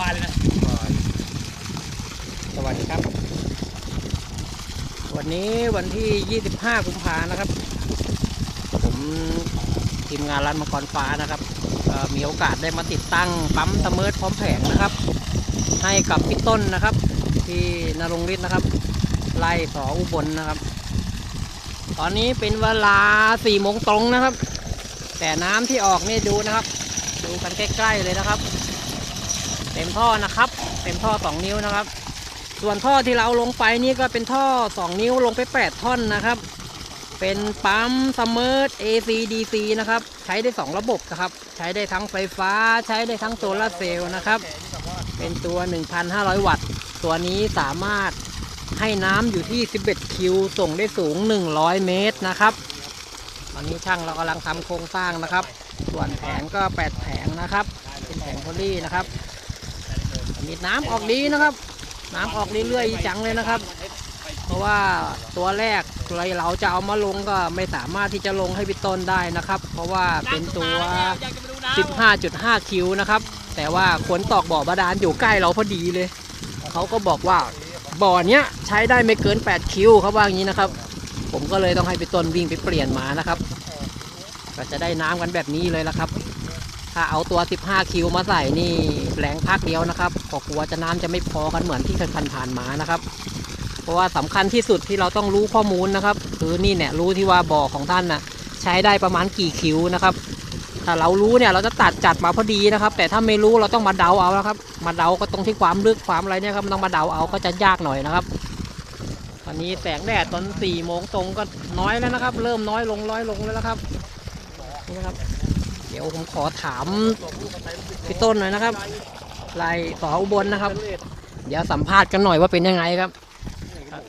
บายเลยนะ สวัสดีครับ วันนี้วันที่ 25 กุมภานะครับ ผมทีมงานร้านมังกรฟ้านะครับ มีโอกาสได้มาติดตั้งปั๊มเสมอพร้อมแผงนะครับ ให้กับพี่ต้นนะครับ ที่นรงฤทธิ์นะครับ ไล่สออุบลนะครับ ตอนนี้เป็นเวลา4โมงตรงนะครับ แต่น้ำที่ออกนี่ดูนะครับ ดูกันใกล้ๆเลยนะครับ เต็มท่อนะครับ เต็มท่อ 2 นิ้วนะครับ ส่วนท่อที่เราลงไปนี่ก็เป็นท่อ 2 นิ้วลงไป 8 ท่อนนะครับ เป็นปั๊มซัมเมอร์ AC DC นะครับ ใช้ได้ 2 ระบบนะครับ ใช้ได้ทั้งไฟฟ้า ใช้ได้ทั้งโซลาเซลล์นะครับ เป็นตัว 1,500 วัตต์ ตัวนี้สามารถให้น้ำอยู่ที่ 11 คิว ส่งได้สูง 100 เมตรนะครับ ตอนนี้ช่างเรากำลังทำโครงสร้างนะครับ ส่วนแผงก็ 8 แผงนะครับ เป็นแผงโพลีนะครับ มีน้ำออกดีนะครับ น้ำออกเรื่อยๆจังเลยนะครับ เพราะว่าตัวแรกเราจะเอามาลงก็ไม่สามารถที่จะลงให้พี่ต้นได้นะครับ เพราะว่าเป็นตัว 15.5 คิวนะครับ แต่ว่าขนตอกบ่อบาดาลอยู่ใกล้เราพอดีเลย เขาก็บอกว่าบ่อเนี้ยใช้ได้ไม่เกิน 8 คิวเขาว่าอย่างนี้นะครับ ผมก็เลยต้องให้พี่ต้นวิ่งไปเปลี่ยนมานะครับ ก็จะได้น้ำกันแบบนี้เลยละครับ ถ้าเอาตัว 15 คิวมาใส่นี่ แหลงพักเดียวนะครับก็กลัวจะน้ำจะไม่พอกันเหมือนที่เคยผ่านมานะครับ เพราะว่าสำคัญที่สุดที่เราต้องรู้ข้อมูลนะครับ คือนี่เนี่ยรู้ที่ว่าบ่อของท่านนะใช้ได้ประมาณกี่คิวนะครับถ้าเรารู้เนี่ยเราจะตัดจัดมาพอดีนะครับ แต่ถ้าไม่รู้เราต้องมาเดาเอานะครับ มาเดาก็ตรงที่ความลึกความอะไรเนี่ยครับต้องมาเดาเอาก็จะยากหน่อยนะครับตอนนี้แสงแดดตอน4โมงตรงก็น้อยแล้วนะครับ เริ่มน้อยลงน้อยลงแล้วนะครับนี่นะครับ ดี๋ยวผมขอถามพี่ต้นหน่อยนะครับลายสออุบลนะครับ เดี๋ยวสัมภาษณ์กันหน่อยว่าเป็นยังไงครับ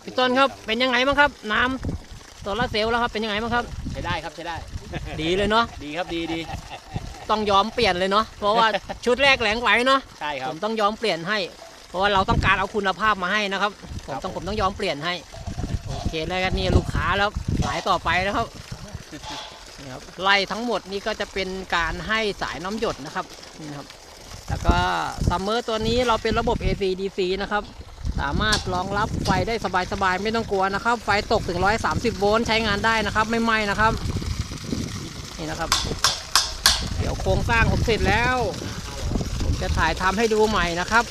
พี่ต้นครับเป็นยังไงบ้างครับ น้ำโซลาร์เซลล์แล้วครับเป็นยังไงบ้างครับใช้ได้ครับใช้ได้ ดีเลยเนาะดีครับดีดีต้องยอมเปลี่ยนเลยเนาะเพราะว่าชุดแรกแหลงไหวเนาะใช่คผรับมต้องยอมเปลี่ยนให้ เพราะว่าเราต้องการเอาคุณภาพมาให้นะครับผครัมบต้องผมต้องยอมเปลี่ยนให้โอเคแล้วกันนี่ลูกค้าแล้วสายต่อไปนะครับ นี่ครับไล่ทั้งหมดนี่ก็จะเป็นการให้สายน้ำหยดนะครับนี่นะครับ แล้วก็ซัมเมอร์ตัวนี้เราเป็นระบบ AC DC นะครับ สามารถรองรับไฟได้สบายๆ ไม่ต้องกลัวนะครับ ไฟตกถึง 130 โวลต์ใช้งานได้นะครับ ไม่ไหม้นะครับ นี่นะครับ เดี๋ยวโครงสร้างผมเสร็จแล้ว ผมจะถ่ายทำให้ดูใหม่นะครับ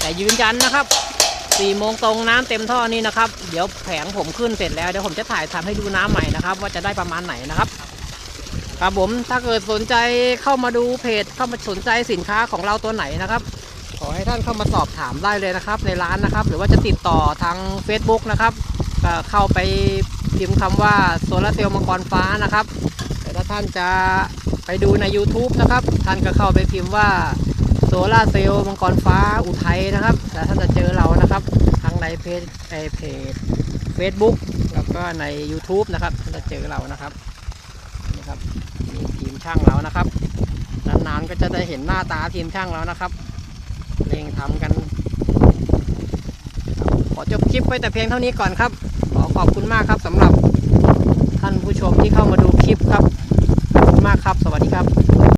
แต่ยืนยันนะครับ4โมงตรงน้ำเต็มท่อนี่นะครับ เดี๋ยวแผงผมขึ้นเสร็จแล้วเดี๋ยวผมจะถ่ายทำให้ดูน้ำใหม่นะครับ ว่าจะได้ประมาณไหนนะครับ ครับผมถ้าเกิดสนใจเข้ามาดูเพจเข้ามาสนใจสินค้าของเราตัวไหนนะครับ ขอให้ท่านเข้ามาสอบถามได้เลยนะครับ ในร้านนะครับ หรือว่าจะติดต่อทาง Facebook นะครับเข้าไปพิมพ์คำว่าโซลาเซลล์มังกรฟ้านะครับแต่ถ้าท่านจะไปดูใน YouTube นะครับ ท่านก็เข้าไปพิมพ์ว่าโซลาเซลล์มังกรฟ้าอุทัยนะครับแล้วท่านจะเจอเรานะครับทั้งในเพจเอ่อเพจ Facebook แล้วก็ใน YouTube นะครับท่านจะเจอเรานะครับ ครับทีมช่างเรานะครับนานๆก็จะได้เห็นหน้าตาทีมช่างเรานะครับเร่งทำกันขอจบคลิปไว้แต่เพียงเท่านี้ก่อนครับ ขอขอบคุณมากครับสำหรับท่านผู้ชมที่เข้ามาดูคลิปครับขอบคุณมากครับ สวัสดีครับ